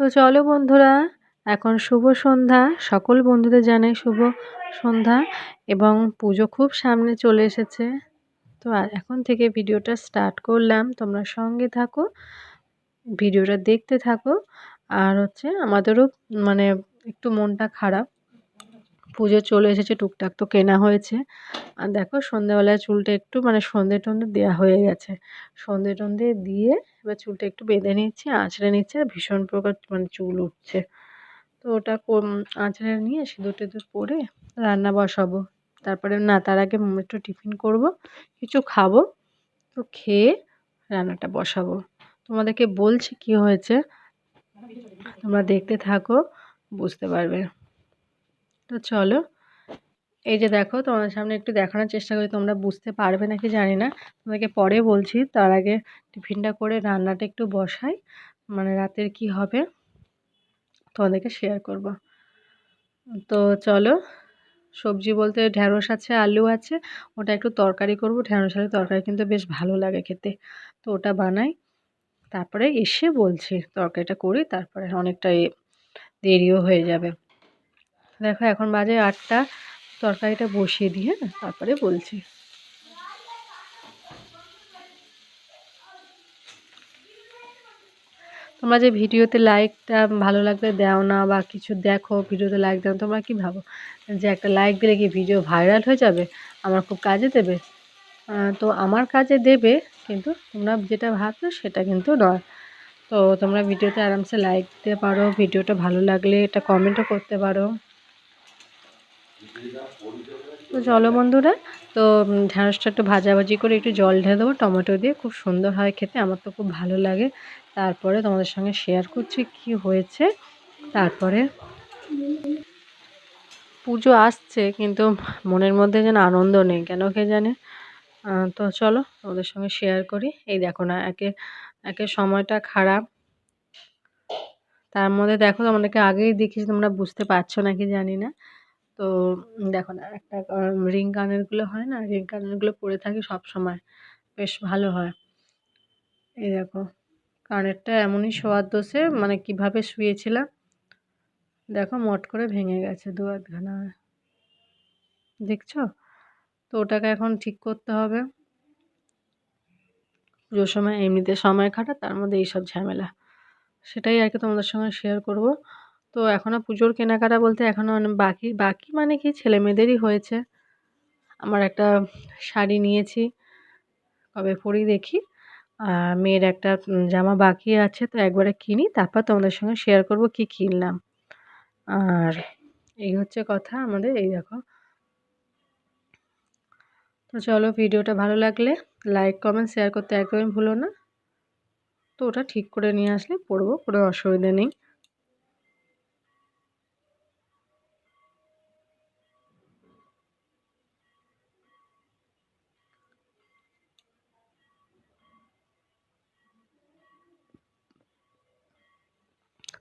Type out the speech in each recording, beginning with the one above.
তো চলো বন্ধুরা, এখন শুভ সন্ধ্যা। সকল বন্ধুদের জানাই শুভ সন্ধ্যা এবং পুজো খুব সামনে চলে এসেছে। তো এখন থেকে ভিডিওটা স্টার্ট করলাম। তোমরা সঙ্গে থাকো, ভিডিওটা দেখতে থাকো। আর হচ্ছে আমাদেরও মানে একটু মনটা খারাপ। পুজো চলে এসেছে, টুকটাক তো কেনা হয়েছে। আর দেখো সন্ধ্যেবেলায় চুলটা একটু মানে সন্ধে টন্ধে দেওয়া হয়ে গেছে। সন্ধে টন্ধে দিয়ে এবার চুলটা একটু বেঁধে নিচ্ছি, আঁচড়ে নিচ্ছে ভীষণ প্রকার মানে চুল উঠছে। তো ওটা আঁচড়ে নিয়ে সিঁদুর টিঁদুর পরে রান্না বসাবো। তারপরে না, তার আগে একটু টিফিন করব, কিছু খাব, তো খেয়ে রান্নাটা বসাবো। তোমাদেরকে বলছি কি হয়েছে, তোমরা দেখতে থাকো, বুঝতে পারবে। তো চলো। এই যে দেখো, তোমাদের সামনে একটু দেখানোর চেষ্টা করি, তোমরা বুঝতে পারবে নাকি জানি না। তোমাদেরকে পরে বলছি, তার আগে টিফিনটা করে রান্নাটা একটু বসাই মানে রাতের কি হবে তোমাদেরকে শেয়ার করব। তো চলো, সবজি বলতে ঢ্যাঁড়স আছে, আলু আছে, ওটা একটু তরকারি করব। ঢ্যাঁড়স আলু তরকারি কিন্তু বেশ ভালো লাগে খেতে। তো ওটা বানাই, তারপরে এসে বলছি তরকারিটা করি তারপরে অনেকটা দেরিও হয়ে যাবে। দেখো এখন বাজে আটটা, তরকারিটা বসিয়ে দিয়ে তারপরে বলছি। তোমরা যে ভিডিওতে লাইকটা ভালো লাগলে দাও না বা কিছু দেখো, ভিডিওতে লাইক দাও তোমরা কি ভাবো? যে একটা লাইক দিলে কি ভিডিও ভাইরাল হয়ে যাবে? আমার খুব কাজে দেবে। তো আমার কাজে দেবে, কিন্তু তোমরা যেটা ভাবছ সেটা কিন্তু নয়। তো তোমরা ভিডিওতে আরামসে লাইক দিতে পারো, ভিডিওটা ভালো লাগলে এটা কমেন্টও করতে পারো। তো চলো বন্ধুরা, তো ঢ্যাঁড়সটা একটু ভাজাভাজি করে একটু জল ঢেলে দেবো, টমেটো দিয়ে খুব সুন্দর হয় খেতে, আমার তো খুব ভালো লাগে। তারপরে তোমাদের সঙ্গে শেয়ার করছি কি হয়েছে, তারপরে পুজো আসছে, কিন্তু মনের মধ্যে যেন আনন্দ নেই, কেন কে জানে? তো চলো তোমাদের সঙ্গে শেয়ার করি। এই দেখো না, একে একে সময়টা খারাপ। তার মধ্যে দেখো তোমাদেরকে আগেই দেখিয়েছি, তোমরা বুঝতে পারছ নাকি জানি না। তো দেখো না, একটা রিং কানেরগুলো হয় না রিং কানেরগুলো পরে থাকি সব সময়, বেশ ভালো হয়। এই দেখো, কানেরটা এমনই শোয়ার দোষে মানে কীভাবে শুয়েছিলাম, দেখো মট করে ভেঙে গেছে দু আধখানা দেখছ? তো ওটাকে এখন ঠিক করতে হবে। পুজোর সময় এমনিতে সময় কাটা তার মধ্যে এইসব ঝামেলা। সেটাই আর কি তোমাদের সঙ্গে শেয়ার করব। তো এখনও পুজোর কেনাকাটা বলতে এখনও বাকি বাকি মানে কি ছেলে মেয়েদেরই হয়েছে। আমার একটা শাড়ি নিয়েছি, কবে পরি দেখি। আর মেয়ের একটা জামা বাকি আছে, তো একবারে কিনি, তারপর তোমাদের সঙ্গে শেয়ার করব কি কিনলাম। আর এই হচ্ছে কথা আমাদের, এই দেখো। তো চলো ভিডিওটা ভালো লাগলে লাইক কমেন্ট শেয়ার করতে একদমই ভুলো না। তো ওটা ঠিক করে নিয়ে আসলে পড়ব কোনো অসুবিধা নেই।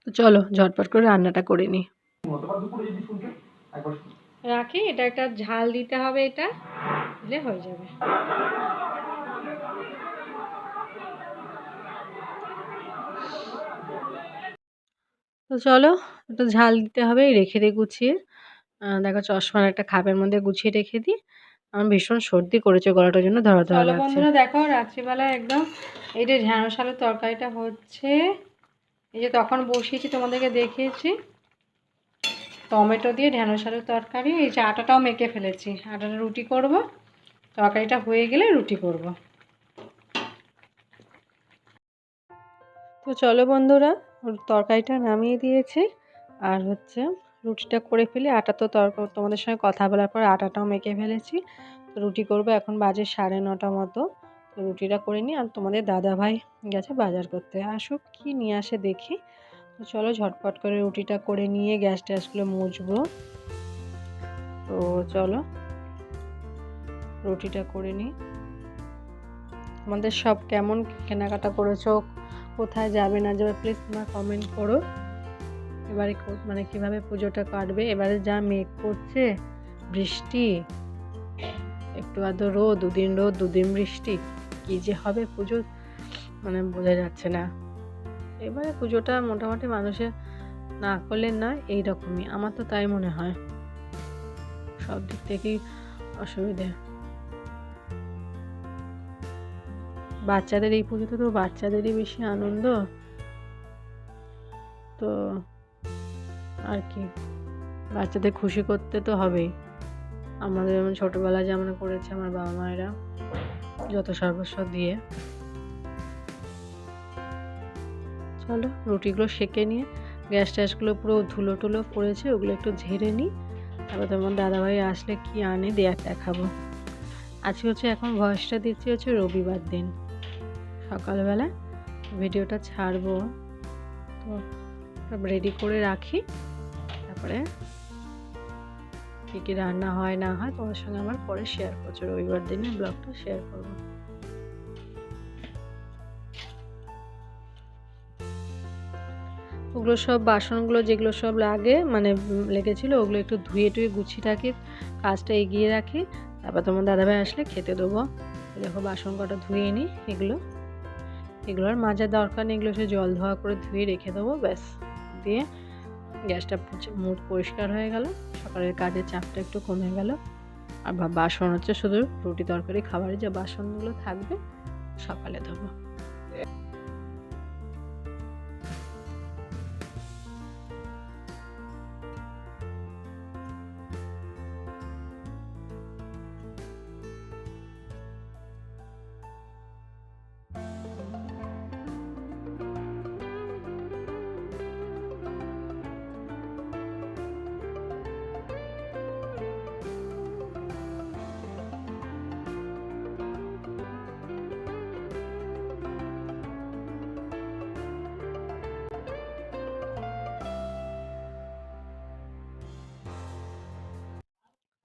তো চলো ঝটপট করে রান্নাটা করে নিই রাখি এটা একটা ঝাল দিতে হবে এটা দিলে হয়ে যাবে। তো চলো একটু ঝাল দিতে হবে রেখে দিয়ে গুছিয়ে। দেখো চশমার একটা খাপের মধ্যে গুছিয়ে রেখে দিই আমার ভীষণ সর্দি করেছে গলাটার জন্য ধরা ধরা লাগছে। বন্ধুরা দেখো রাত্রিবেলা একদম এই যে ঢ্যাঁড়স আলুর তরকারিটা হচ্ছে। এই যে তখন বসিয়েছি, তোমাদেরকে দেখিয়েছি। টমেটো দিয়ে ঢ্যাঁড়স আলুর তরকারি, এই যে আটাটাও মেখে ফেলেছি। আটাটা রুটি করব, তরকারিটা হয়ে গেলে রুটি করব। তো চলো বন্ধুরা তরকারিটা নামিয়ে দিয়েছি। আর হচ্ছে রুটিটা করে ফেলি। আটা তো তরকার তোমাদের সঙ্গে কথা বলার পর আটাটাও মেখে ফেলেছি। রুটি করব এখন বাজে সাড়ে নটা মতো। রুটিটা করে নিই আর তোমাদের দাদা ভাই গেছে বাজার করতে। আসুক, কি নিয়ে আসে দেখি। তো চলো ঝটপট করে রুটিটা করে নিয়ে গ্যাস ট্যাসগুলো মুছবো। তো চলো রুটিটা করে নিই। আমাদের সব কেমন কেনাকাটা করেছ? কোথায় যাবে না যাবে প্লিজ তোমরা কমেন্ট করো। এবারে মানে কীভাবে পুজোটা কাটবে? এবারে যা মেঘ করছে, বৃষ্টি, একটু আধো রোদ, দুদিন রোদ, দুদিন বৃষ্টি। কী যে হবে পুজো মানে বোঝা যাচ্ছে না। এবারে পুজোটা মোটামুটি মানুষের না করলে নয় এইরকমই, আমার তো তাই মনে হয়। সব দিক থেকেই অসুবিধে। বাচ্চাদের এই পুজোতে তো বাচ্চাদেরই বেশি আনন্দ। তো আর কি, বাচ্চাদের খুশি করতে তো হবেই। আমাদের যেমন ছোটোবেলায় যেমন করেছে আমার বাবা মায়েরা। যত সর্বস্ব দিয়ে। চলো, রুটিগুলো সেঁকে নিয়ে, গ্যাস ট্যাসগুলো পুরো ধুলো টুলো পড়েছে, ওগুলো একটু ঝেড়ে নিই তারপর তোমার দাদাভাই আসলে কি আনে দেয়ার দেখাবো। আজকে হচ্ছে এখন ভয়েসটা দিচ্ছি হচ্ছে রবিবার দিন। সকালবেলা ভিডিওটা ছাড়বো। তো রেডি করে রাখি। তারপরে কী কী রান্না হয়, না হয়, তোমার সঙ্গে আমার পরে শেয়ার করছ। রবিবার দিনে ব্লগটা শেয়ার করব। ওগুলো সব বাসনগুলো যেগুলো সব লাগে মানে লেগেছিলো, ওগুলো একটু ধুয়ে টুয়ে গুছিয়ে রাখি, কাজটা এগিয়ে রাখি। তারপর তোমার দাদাভাই আসলে খেতে দেবো। দেখো, বাসন কটা ধুয়ে নিই এগুলো। এগুলোর মাজার দরকার নেই, এগুলো সে জল ধোয়া করে ধুয়ে রেখে দেবো, ব্যাস, দিয়ে গ্যাসটা মুখ পরিষ্কার হয়ে গেল, সকালের কাজের চাপটা একটু কমে গেল। আর বাসন হচ্ছে শুধু রুটি, তরকারি, খাবারের যে বাসনগুলো থাকবে, সকালে ধোবো।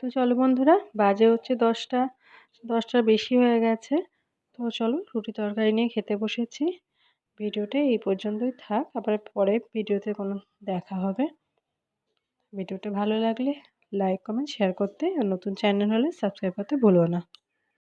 তো চলো বন্ধুরা, বাজে হচ্ছে দশটা, দশটার বেশি হয়ে গেছে। তো চলো রুটি তরকারি নিয়ে খেতে বসেছি। ভিডিওটা এই পর্যন্তই থাক, আবার পরে ভিডিওতে কোনো দেখা হবে। ভিডিওটা ভালো লাগলে লাইক কমেন্ট শেয়ার করতে আর নতুন চ্যানেল হলে সাবস্ক্রাইব করতে ভুলো না।